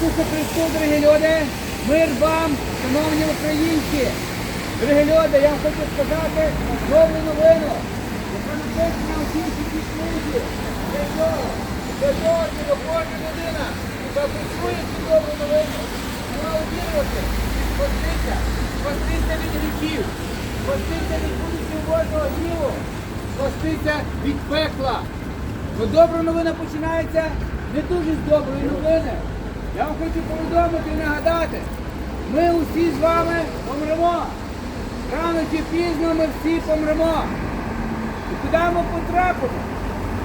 Ісусу Христу, дорогі люди, мир вам, шановні українці. Дорогі люди, я хочу сказати добру новину. Яка написана у цій святій книзі. Для чого? Для того, щоб кожна людина, яка почує цю добру новину, мала увірувати, спастися, спастися від гріхів, спастися від будучого гніву, спастися від пекла. Бо добра новина починається не дуже з доброї новини. Я вам хочу повідомити і нагадати, ми усі з вами помремо. Рано чи пізно ми всі помремо. І куди ми потрапимо?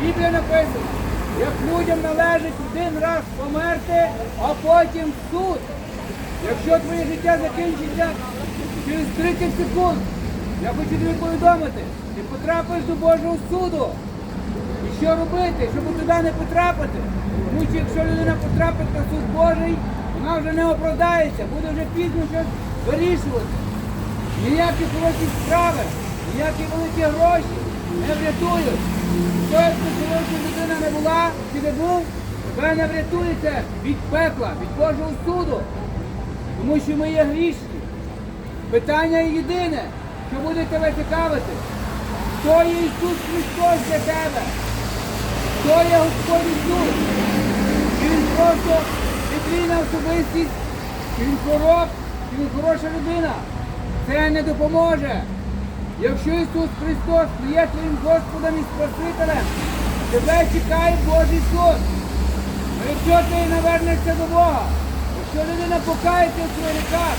Біблія написано, як людям належить один раз померти, а потім суд. Якщо твоє життя закінчиться через 30 секунд, я хочу тобі повідомити, ти потрапиш до Божого суду. І що робити, щоб туди не потрапити? Тому що якщо людина потрапить на суд Божий, вона вже не оправдається, буде вже пізно щось вирішувати. Ніякі хороші справи, ніякі великі гроші не врятують. Що якщо сьогодні людина не була чи не був, тебе не врятується від пекла, від Божого суду. Тому що ми є грішні. Питання єдине, що буде тебе цікавити. Хто є Ісус Христос для тебе? Хто є Господь Ісус? Він просто відрійна особистість, він пророк, він хороша людина? Це не допоможе. Якщо Ісус Христос є твоїм Господом і Спасителем, тебе чекає Божий суд. Якщо ти навернешся до Бога, якщо людина покається в своїх ріках,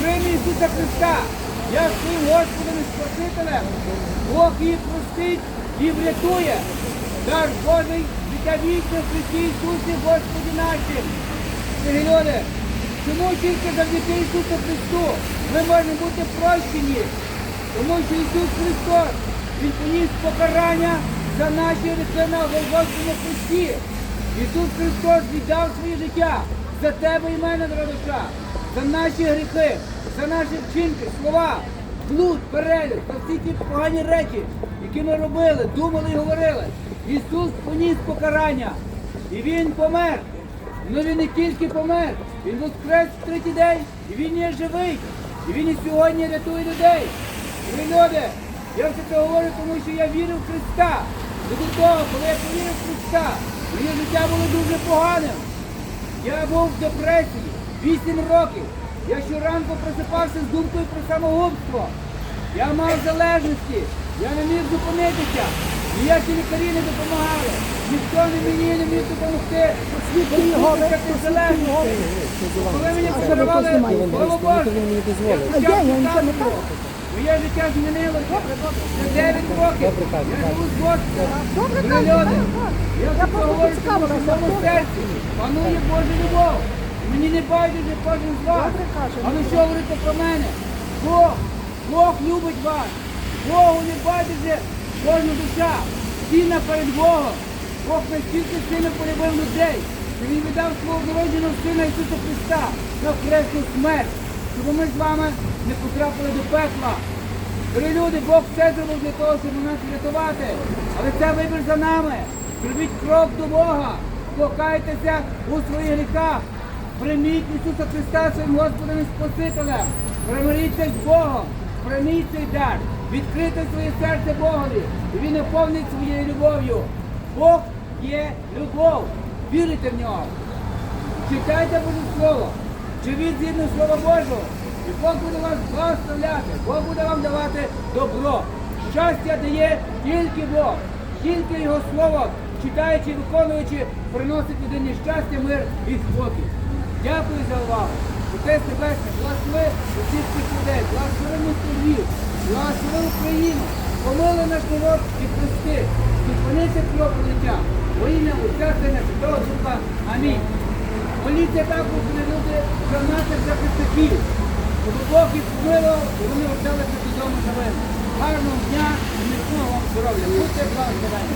прийме Ісуса Христа, як своїм Господом і Спасителем, Бог її простить і врятує. Дар Божий вічне в Христі Ісусі Господі нашим. Люди, чому тільки завдяки Ісусу Христу ми можемо бути прощені? Тому що Ісус Христос, Він поніс покарання за наші гріхи на Голгофському Христі. Ісус Христос віддав своє життя за тебе і мене, дорога за наші гріхи, за наші вчинки, слова, блуд, перелік, за всі ті погані речі, які ми робили, думали і говорили. Ісус поніс покарання. І Він помер. Ну він не тільки помер, він воскрес в третій день, і він є живий. І він і сьогодні рятує людей. Ви люди, я все це говорю, тому що я вірив в Христа. І до того, коли я повірив в Христа, моє життя було дуже поганим. Я був в депресії 8 років. Я щоранку просипався з думкою про самогубство. Я мав залежності, я не міг зупинитися. Ніякі лікарі не допомагали. Ніхто не мені не міг допомогти. Коли мені подарували я читати. Моє життя змінилося. Вже 9 років. Я живу з. Люди, я Я говорю, що в моєму серці панує Божа любов. Мені не байдуже кожен з вас. Але що говорите про мене? Бог, Бог любить вас. Богу не байдуже кожна душа. Стіна перед Богом. Бог настільки сильно полюбив людей, що Він віддав свого народженого Сина Ісуса Христа на хресну смерть, щоб ми з вами не потрапили до пекла. Дорогі люди, Бог все зробив для того, щоб нас врятувати. Але це вибір за нами. Зробіть крок до Бога. Покайтеся у своїх гріхах. Прийміть Ісуса Христа своїм Господом і Спасителем. Примиріться з Богом. Прийміть цей дар. Відкрите своє серце Богові. І Він наповнить своєю любов'ю. Бог є любов. Вірите в нього. Читайте Боже Слово, живіть згідно Слова Божого, і Бог буде вас благословляти, Бог буде вам давати добро. Щастя дає тільки Бог, тільки Його Слово, читаючи і виконуючи, приносить людині щастя, мир і спокій. Дякую за увагу. Отець Небесний, благослови усіх цих людей, благослови місто благослови Україну, помили наш народ і прости, зупинися кровопролиття. Во ім'я Отця Сина Святого Духа. Амінь. Моліться також для люди за наших захисників. Щоб Бог їх помилував, і вони верталися додому живими. Гарного дня і міцного вам здоров'я. Будьте благословені.